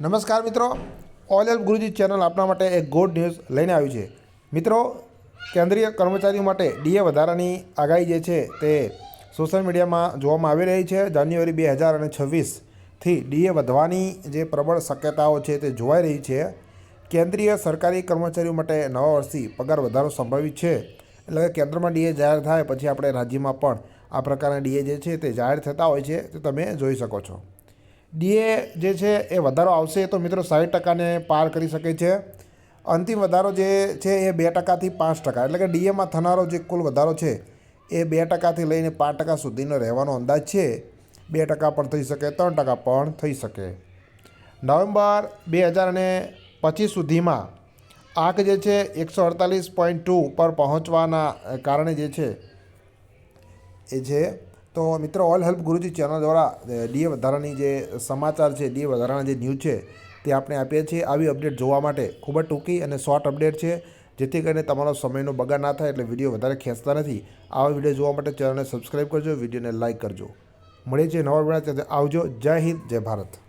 નમસ્કાર મિત્રો. All help Guruji channel આપણા માટે એક ગુડ ન્યૂઝ લઈને આવ્યું છે. મિત્રો, કેન્દ્રીય કર્મચારીઓ માટે ડીએ વધારાની આગાહી જે છે તે સોશિયલ મીડિયામાં જોવામાં આવી રહી છે. જાન્યુઆરી બે હજાર અને છવ્વીસથી ડીએ વધવાની જે પ્રબળ શક્યતાઓ છે તે જોવાઈ રહી છે. કેન્દ્રીય સરકારી કર્મચારીઓ માટે નવા વર્ષથી પગાર વધારો સંભવિત છે. એટલે કે કેન્દ્રમાં ડીએ જાહેર થાય, પછી આપણે રાજ્યમાં પણ આ પ્રકારના ડીએ જે છે તે જાહેર થતા હોય છે. તે તમે જોઈ શકો છો. ડીએ જે છે એ વધારો આવશે તો મિત્રો સાઠ ટકાને પાર કરી શકે છે. અંતિમ વધારો જે છે એ બે ટકાથી પાંચ ટકા, એટલે કે ડીએમાં થનારો જે કુલ વધારો છે એ બે ટકાથી લઈને પાંચ ટકા સુધીનો રહેવાનો અંદાજ છે. બે ટકા પણ થઈ શકે, ત્રણ ટકા પણ થઈ શકે. નવેમ્બર બે હજાર અને પચીસ સુધીમાં આંક જે છે એકસો અડતાલીસ પોઈન્ટ ટુ પર પહોંચવાના કારણે જે છે એ છે તો મિત્રો ઓલ હેલ્પ ગુરુજી ચેનલ દ્વારા ડીએ વધારાની જે સમાચાર છે, ડીએ વધારાના જે ન્યૂઝ છે, તે આપણે આપીએ છીએ. આવી અપડેટ જોવા માટે ખૂબ જ ટૂંકી અને શોર્ટ અપડેટ છે, જેથી કરીને તમારો સમયનો બગાડ ના થાય એટલે વીડિયો વધારે ખેંચતા નથી. આવા વીડિયો જોવા માટે ચેનલને સબસ્ક્રાઈબ કરજો વિડીયોને લાઇક કરજો. મળીએ છીએ નવા વીડિયો આવજો. જય હિન્દ, જય ભારત.